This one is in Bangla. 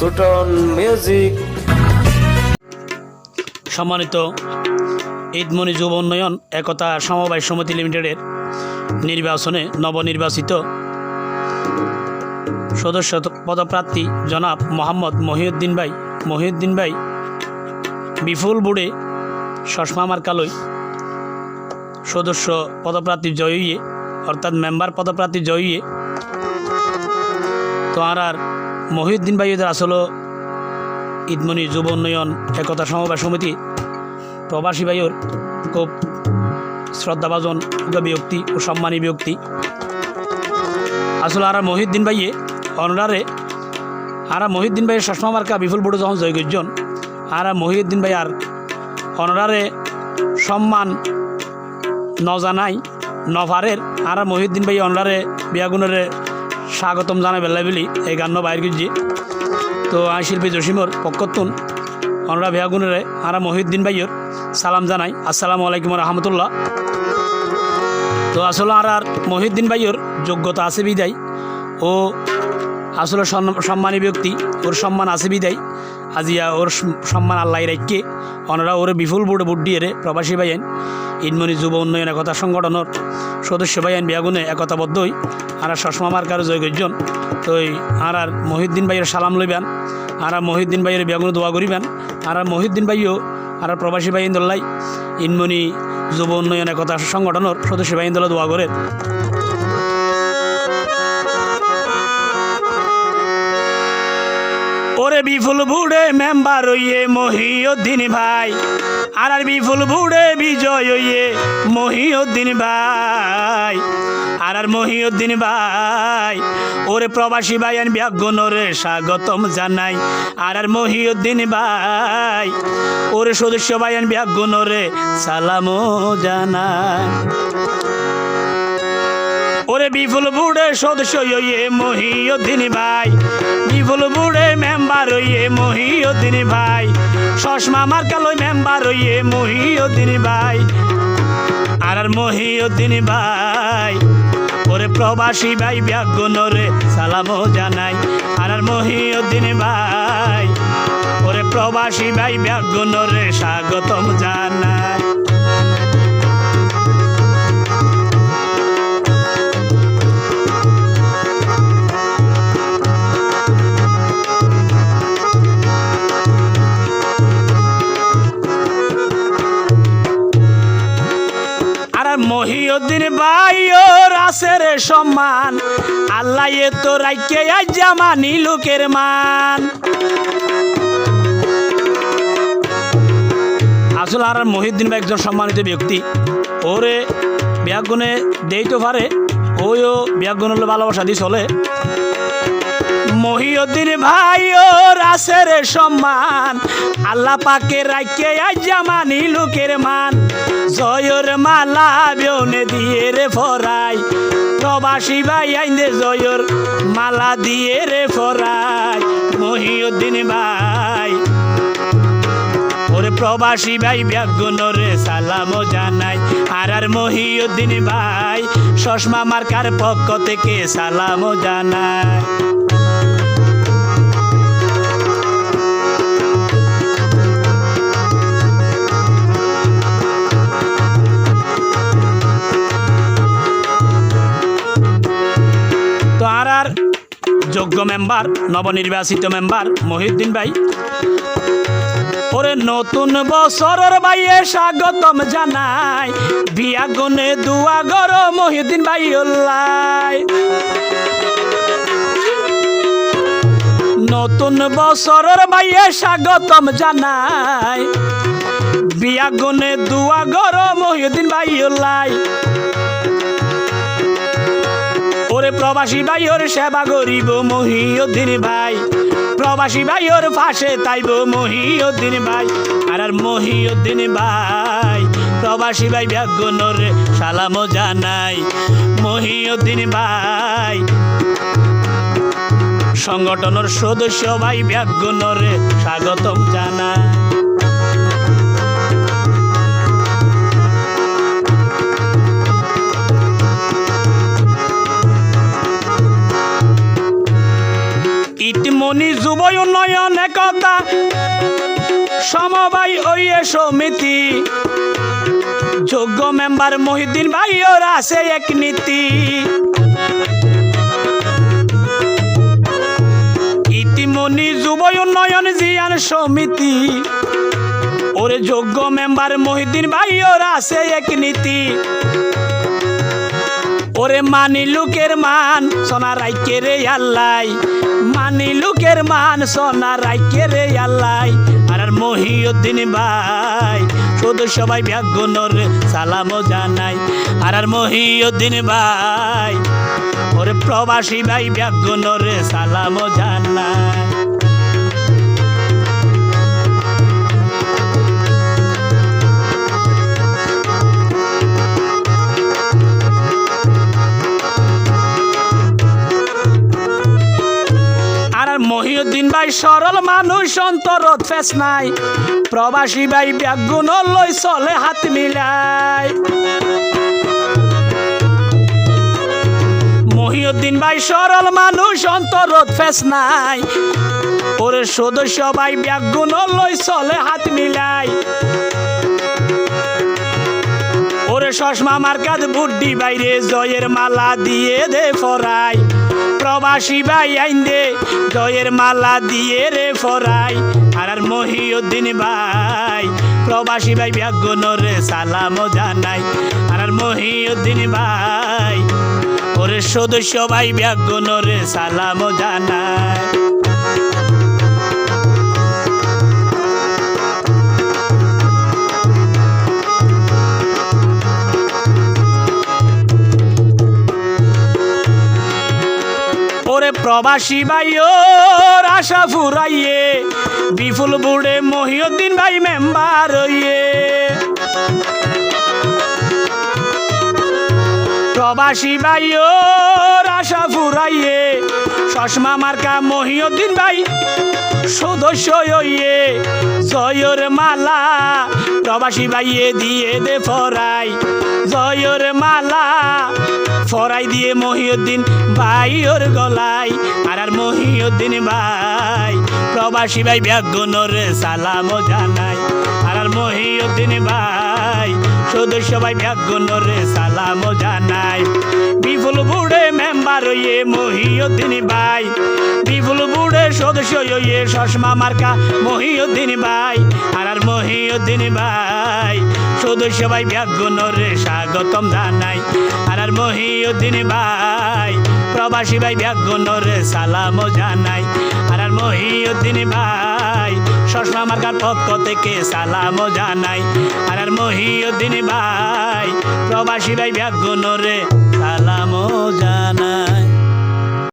সুটন মিউজিক সম্মানিত ঈদমণি যুব উন্নয়ন, একতা সমবায় সমিতি লিমিটেডের নির্বাচনে নবনির্বাচিত সদস্য পদপ্রার্থী জনাব মোহাম্মদ মহিউদ্দিন ভাই। মহিউদ্দিন ভাই বিপুল বুড়ে চশমা মার্কালয় সদস্য পদপ্রার্থী জয়ীয়ে, অর্থাৎ মেম্বার পদপ্রার্থী জয়ীয়ে আর মহিউদ্দিন ভাই এদের আসলে ঈদমণি যুব উন্নয়ন একতা সমবায় সমিতি। প্রবাসী ভাইয়ের খুব শ্রদ্ধাভাজন ব্যক্তি ও সম্মানী ব্যক্তি আসলে আর মহিউদ্দিন ভাইয়ে অনারে আর মহিউদ্দিন ভাইয়ের চশমা মার্কা বিপুল বড় যখন জয়গর্জন আর মহিউদ্দিন ভাই আর সম্মান ন জানাই নভারের আর মহিউদ্দিন ভাই অনারে বিয়াগুণরে স্বাগতম জানাই বেলা বেলি, এই গান বাইর গুজি তো আই শিল্পী জসিমর পক্ষতুন অনুরা ভেয়াগুনের আরা মহিউদ্দিন ভাইয়ের সালাম জানাই। আসসালামু আলাইকুম রহমতুল্লাহ। তো আসলে আর আর মহিউদ্দিন ভাইয়ের যোগ্যতা আছে বিদায়। ও আসলে সম্মানী ব্যক্তি, ওর সম্মান আছে বিদায়। আজিয়া ওর সম্মান আল্লাহ রাখকে অনরা ওর বিপুল বোর্ডে বুট দিয়ে প্রবাসী ভাইয়েন। ইনমনি যুব উন্নয়ন একতা সংগঠনের সদস্য ভাইয়েন বিয়াগুনে একতাবদ্ধ হই আর চশমা মার্কার জয়গর্জন তো আর আর মহিউদ্দিন ভাইয়ের সালাম লইবেন। আর মহিউদ্দিন ভাইয়ের বিয়াগুনে দোয়া করিবেন। আর মহিউদ্দিন ভাইও আর প্রবাসী ভাই দল্লাই। ইনমনি যুব উন্নয়ন একতা সংগঠনের সদস্য ভাই দল দোয়া করে। ওরে বিফুল বুড়ে মেম্বার হইয়ে মহিউদ্দিন ভাই। আর আর বিফুল বুড়ে বিজয় হইয়ে মহিউদ্দিন ভাই। আর আর মহিউদ্দিন ভাই, ওরে প্রবাসী ভাই আন ব্যাগুণরে স্বাগতম জানাই। আর আর মহিউদ্দিন ভাই, ওরে সদস্য ভাই আন ব্যাগুণরে সালামও জানাই। ওরে বিপুল বুড়ে সদস্য হইয়ে মহিউদ্দিন ভাই। বিপুল বুড়ে মেম্বার হইয়ে মহিউদ্দিন ভাই। চশমা মার্কালয় মেম্বার হইয়ে মহিউদ্দিন ভাই। আর আর মহিউদ্দিন ভাই, ওরে প্রবাসী ভাই ব্যাগুণরে সালামও জানাই। আর আর মহিউদ্দিন ভাই, ওরে প্রবাসী ভাই ব্যাগুণরে স্বাগতম জানাই। মহিউদ্দিন ভাই আছে রে সম্মান, আল্লাহ এ তো রাইকে জামানি লোকের মান। আসলে আর মহিউদ্দিন ভাই একজন সম্মানিত ব্যক্তি। ওরে ব্যাগুনে দেই তো পারে, ওইও ব্যাগুন হলে ভালোবাসা দিয়ে চলে। মহিউদ্দিন ভাই ওর আছে রে সম্মান। আল্লাহ পাকে আজ জামানি লোকের মান। জয়র মালা বেউনে দিয়ে রে ফরাই। প্রবাসী ভাই আইনে জয়র মালা দিয়ে রে ফরাই। মহিউদ্দিন ভাই, ওরে প্রবাসী ভাই ব্যাগুনরে সালাম জানাই। আর আর মহিউদ্দিন ভাই, চশমা মার্কার পক্ষ থেকে সালাম জানাই। যোগ্য মেম্বার, নবনির্বাচিত মেম্বার মহিউদ্দিন ভাই। ওরে নতুন বছরের বাইয়ে স্বাগতম জানাই। বিয়া গনে দুয়া গর মহিউদ্দিন ভাই নতুন বছরের বাইয়ে স্বাগতম জানাই। বিয়া গনে দুয়া গর মহিউদ্দিন ভাই প্রবাসী ভাই ওর সেবা করিব মহিউদ্দিন ভাই। প্রবাসী ভাই ওর পাশে তাইব মহিউদ্দিন ভাই। আর আর মহিউদ্দিন ভাই, প্রবাসী ভাই ব্যাগুনর সালাম জানাই। মহিউদ্দিন ভাই, সংগঠনের সদস্য ভাই ব্যাগুনরে স্বাগতম জানাই। উন্নয়ন একতা, সমবায় ওই সমিতি। যোগ্য মেম্বার মহিদ্দিন ভাই, ওর আছে এক নীতি। ইতিমণি যুব উন্নয়ন জিয়ান সমিতি। ওরে যোগ্য মেম্বার মহিদ্দিন ভাই, ওর আছে এক নীতি। ওরে মানি লোকের মান, সোনা রাইকে রে আল্লাই। মানি লোকের মান, সোনা রাইকে রে আল্লাই। আর মহিউদ্দিন ভাই, শুধু সবাই ব্যাগুনর সালামও জানাই। আর আর মহিউদ্দিন ভাই, ওরে প্রবাসী ভাই ব্যাগুনর সালামও জানাই। ভাই সরল মানুষ অন্তর ফেস নাই। প্রবাসী ভাই ব্যাগুন লই চলে হাত মিলাই। মহিউদ্দিন ভাই, সরল মানুষ অন্তর ফেস নাই। ওরে সদস্য ভাই ব্যাগুন লই চলে হাত মিলাই। ওরে সসমা মার্কাত বুড্ডি বাইরে জয়ের মালা দিয়ে দে ফরাই। প্রবাসী ভাই আইন দে জয়ের মালা দিয়ে রে ফরাই। আর আর মহিউদ্দিন ভাই, প্রবাসী ভাই ব্যাগুনরে সালাম জানাই। আর মহিউদ্দিন ভাই, ওরে সদস্য ভাই ব্যাগুনরে সালাম জানাই। প্রবাসী ভাই ওর আশা ফুরাইয়ে, বিপুল বুড়ে মহিউদ্দিন ভাই মেম্বার হইয়ে। প্রবাসী ভাই ওর আশা ফুরাইয়ে চশমা মার্কা মহিউদ্দিন ভাই। সদস্য জয়র মালা প্রবাসী ভাইয়ে দিয়ে দে ফরাই। জয়র মালা ফরাই দিয়ে মহিউদ্দিন ভাই ওর গলায়। আর আর মহিউদ্দিন ভাই, প্রবাসী ভাই ব্যাগুনর সালামও জানাই আর আর মহিউদ্দিন ভাই সদস্য ভাই ব্যাগুনর সালামও জানাই বিপুল বুড়ে মেম্বার হইয়ে মহিউদ্দিন ভাই। বিপুল বুড়ে সদস্য হইয়ে চশমা মার্কা মহিউদ্দিন ভাই। আর আর মহিউদ্দিন ভাই, সদস্য ভাই ব্যাগুনরে স্বাগতম জানাই। আর আর মহিউদ্দিন ভাই প্রবাসী ভাই ব্যাগনরে সালাম জানাই। আর আর মহিউদ্দিন ভাই চশমা মার্কার পক্ষ থেকে সালাম জানাই। আর আর মহিউদ্দিন ভাই, প্রবাসী ভাই ব্যাগনরে সালাম জানাই।